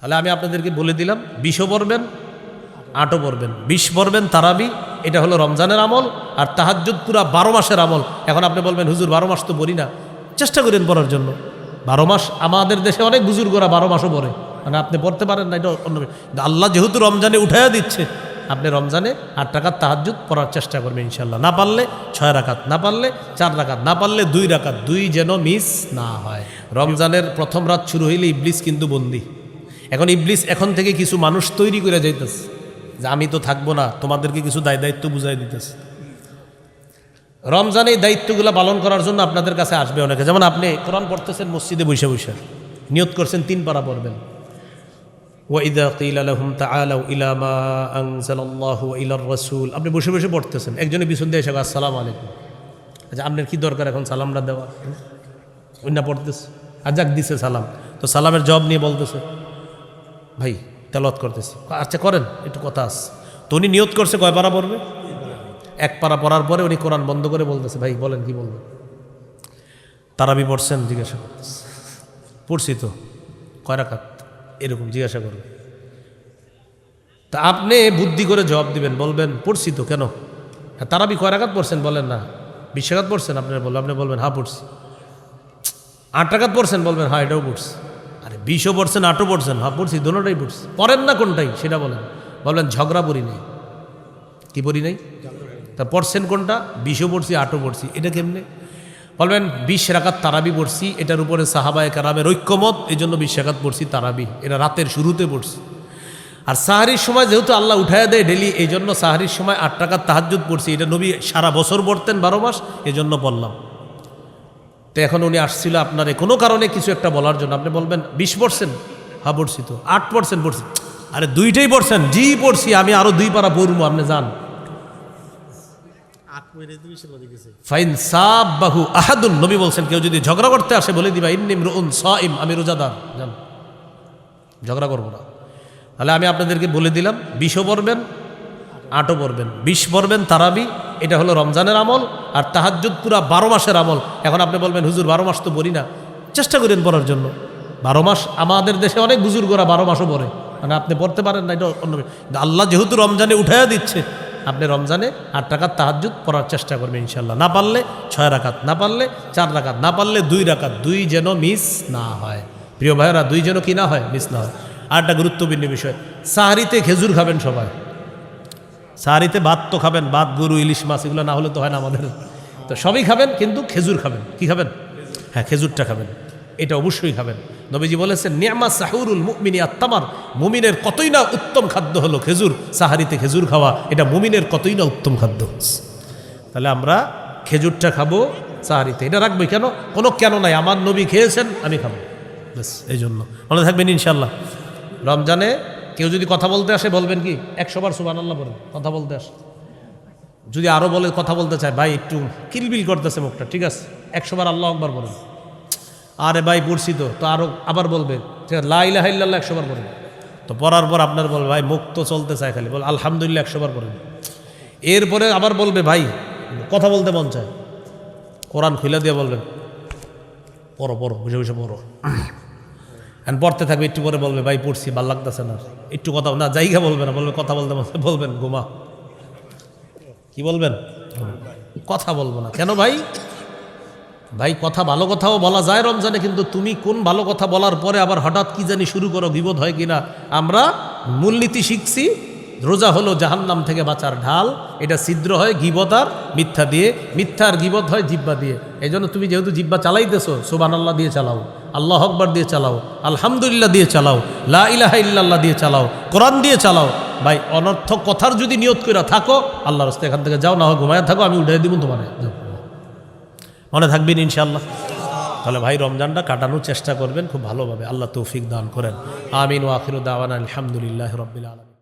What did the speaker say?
তাহলে আমি আপনাদেরকে বলে দিলাম বিশও পড়বেন, আটও পড়বেন। বিশ পড়বেন তারাবি, এটা হলো রমজানের আমল, আর তাহাজ্জুদ পুরা বারো মাসের আমল। এখন আপনি বলবেন, হুজুর, বারো মাস তো পড়ি না। চেষ্টা করেন পড়ার জন্য। বারো মাস, আমাদের দেশে অনেক বুজুর্গরা বারো মাসও পড়ে। মানে আপনি পড়তে পারেন না, এটা অন্য। আল্লাহ যেহেতু রমজানে উঠাইয়া দিচ্ছে, আপনি রমজানে আট টাকার তাহাজ্জুদ পড়ার চেষ্টা করবেন ইনশাল্লাহ না পারলে ছয় রাকাত, না পারলে চার রাকাত, না পারলে দুই রাকাত, দুই যেন মিস না হয়। রমজানের প্রথম রাত শুরু হইলে ইবলিস কিন্তু বন্দি। এখন ইবলিস এখন থেকে কিছু মানুষ তৈরি করে যাইতেছে যে আমি তো থাকব না, তোমাদেরকে কিছু দায় দায়িত্ব বুঝাই দিতেছে। রমজানে এই দায়িত্বগুলো পালন করার জন্য আপনাদের কাছে আসবে অনেকে। যেমন আপনি কোরআন পড়তেছেন, মসজিদে বসে বসে নিয়ত করছেন, তিন পারা পড়বেন। রাসূল। আপনি বসে বসে পড়তেছেন একজনের পিছন দিয়ে এসে আসসালামু আলাইকুম। আচ্ছা আপনার কি দরকার এখন সালামটা দেওয়া? অন্য পড়তেছে। আর যাক, দিছে সালাম। তো সালামের জব নিয়ে বলতেছে। ভাই তেলত করতেছি। আচ্ছা করেন, একটু কথা আস তো উনি নিয়ত করছে কয় পারা পড়বে? এক পারা পড়ার পরে উনি কোরআন বন্ধ করে বলতেছে, ভাই, বলেন, কি বলবেন? তারাবি পড়ছেন, জিজ্ঞাসা করতেছে। পড়ছি তো, কয় রাখাত এরকম জিজ্ঞাসা করবে। তা আপনি বুদ্ধি করে জবাব দিবেন, বলবেন, পড়ছি তো, কেন? হ্যাঁ তারাবি কয় রাখাত পড়ছেন? বলেন না। বিশ রাকাত পড়ছেন? আপনি বলবেন আপনি বলবেন হ্যাঁ পড়ছি। আট টাকাত পড়ছেন? বলবেন হ্যাঁ এটাও পড়ছি। বিশও পড়ছেন আটও পড়ছেন হ্যাঁ পড়ছি, দোনোটাই পড়ছি। পড়েন না কোনটাই, সেটা বলেন। বলবেন ঝগড়া পড়ি নেই। কি পড়ি নেই? তা পড়ছেন কোনটা? বিশও পড়ছি, আটও পড়ছি, এটা কেমনে? বলবেন, বিশ রাকাত তারাবি পড়ছি, এটার উপরে সাহাবায় কারামের ঐক্যমত এই জন্য বিশ রাকাত পড়ছি তারাবি, এটা রাতের শুরুতে পড়ছি। আর সাহারির সময় যেহেতু আল্লাহ উঠায় দেয় ডেলি এই জন্য সাহারির সময় আট টাকার তাহাজ্জুদ পড়ছি, এটা নবী সারা বছর পড়তেন বারো মাস এই জন্য বললাম তো এখন উনি আসছিল আপনারে কোনো কারণে কিছু একটা বলার জন্য। আপনি বলবেন বিশ পড়ছেন হ্যাঁ পড়ছি তো। আট পড়ছেন পড়ছি। আরে দুইটাই পড়ছেন জি পড়ছি। আমি আরও দুই পারা পড়ব আপনি যান। ফাইন সাব বাহু আহাদুন। নবী বলছেন কেউ যদি ঝগড়া করতে আসে বলে দিবা ইন্নিম রুন সাইম আমি রোজাদার। জান ঝগড়া করব না। তাহলে আমি আপনাদেরকে বলে দিলাম বিশও পড়বেন আটও পড়বেন। বিশ পড়বেন তারাবি এটা হলো রমজানের আমল। আর তাহাজ্জুদ পুরা বারো মাসের আমল। এখন আপনি বলবেন, হুজুর, বারো মাস তো পড়ি না। চেষ্টা করেন পড়ার জন্য। বারো মাস আমাদের দেশে অনেক বুজুর্গরা বারো মাসও পড়ে। মানে আপনি পড়তে পারেন না, এটা অন্য আল্লাহ যেহেতু রমজানে উঠাইয়া দিচ্ছে, আপনি রমজানে আট টাকার তাহাজ্জুদ পড়ার চেষ্টা করবেন ইনশাল্লাহ না পারলে ছয় রাকাত, না পারলে চার রাকাত, না পারলে দুই রাকাত, দুই যেন মিস না হয়। প্রিয় ভাইয়েরা, দুই যেন কি না হয়, মিস না হয়। আর একটা গুরুত্বপূর্ণ বিষয়, সাহারিতে খেজুর খাবেন সবাই। সাহারিতে ভাত তো খাবেন, ভাত, গরু, ইলিশ মাছ, এগুলো না হলে তো হয় না আমাদের। তো সবই খাবেন, কিন্তু খেজুর খাবেন। কি খাবেন? হ্যাঁ খেজুরটা খাবেন। এটা অবশ্যই খাবেন। নবীজি বলেছেন, নিয়ামা সাহুরুল মুমিনী আত্মামার মুমিনের কতই না উত্তম খাদ্য হলো খেজুর, সাহারিতে খেজুর খাওয়া, এটা মুমিনের কতই না উত্তম খাদ্য। তাহলে আমরা খেজুরটা খাব, সাহারিতে। এটা রাখব কেন? কোনো কেন নাই, আমার নবী খেয়েছেন, আমি খাব। ব্যাস এই জন্য মনে থাকবেন ইনশাল্লাহ রমজানে কেউ যদি কথা বলতে আসে, বলবেন কি? একশোবার সুবান আল্লাহ বলেন, কথা বলতে আসে। যদি আরও বলে, কথা বলতে চায়, ভাই একটু কিলবিল করতেছে মুখটা, ঠিক আছে? একশোবার আল্লাহ একবার বলেন। আরে ভাই, পড়ছি তো তো আরও আবার বলবে, ঠিক আছে? লাইলা হাইল্লাহ একশো বার পড়েন তো পড়ার পর আপনার বলবে ভাই মুখ তো চলতে চায় খালি, বল আলহামদুলিল্লাহ একশো বার পড়েন এরপরে আবার বলবে, ভাই কথা বলতে মন চায়। কোরআন খুলে দিয়ে বলবেন পড়ো পড়ো বুঝে বুঝে পড়ো। এখন পড়তে থাকবে, একটু করে বলবে, ভাই, পড়ছি, ভালো লাগতেছে না। একটু কথা না, জায়গা বলবে না, বলবে, কথা বলতে বলতে বলবেন, ঘুমা। কি বলবেন? কথা বলব না। কেন ভাই? ভাই, কথা ভালো কথাও বলা যায় রমজানে, কিন্তু তুমি কোন ভালো কথা বলার পরে আবার হঠাৎ কি জানি শুরু করো, বিপদ হয় কিনা? আমরা মূলনীতি শিখছি রোজা হলো জাহান্নাম থেকে বাঁচার ঢাল। এটা ছিদ্র হয় গিবতার মিথ্যা দিয়ে। মিথ্যার গিবত হয় জিব্বা দিয়ে। এই তুমি যেহেতু জিব্বা চালাইতেছো সোবান আল্লাহ দিয়ে চালাও। আল্লাহ আকবর দিয়ে চালাও। আলহামদুলিল্লাহ দিয়ে চালাও। লা ইলাহা ইল্লাল্লাহ দিয়ে চালাও। কোরআন দিয়ে চালাও। ভাই, অনর্থক কথার যদি নিয়ত করে থাকো আল্লাহ রাস্তা এখান থেকে যাও না হয় ঘুমায় থাকো, আমি উঠে দিব তোমার। মনে থাকবেন ইনশাল্লাহ তাহলে ভাই, রমজানটা কাটানোর চেষ্টা করবেন, খুব ভালোভাবে। আল্লাহ তৌফিক দান করেন। আমিন ওয়াকির দাওয়ান আলহামদুলিল্লাহ রবিল আলম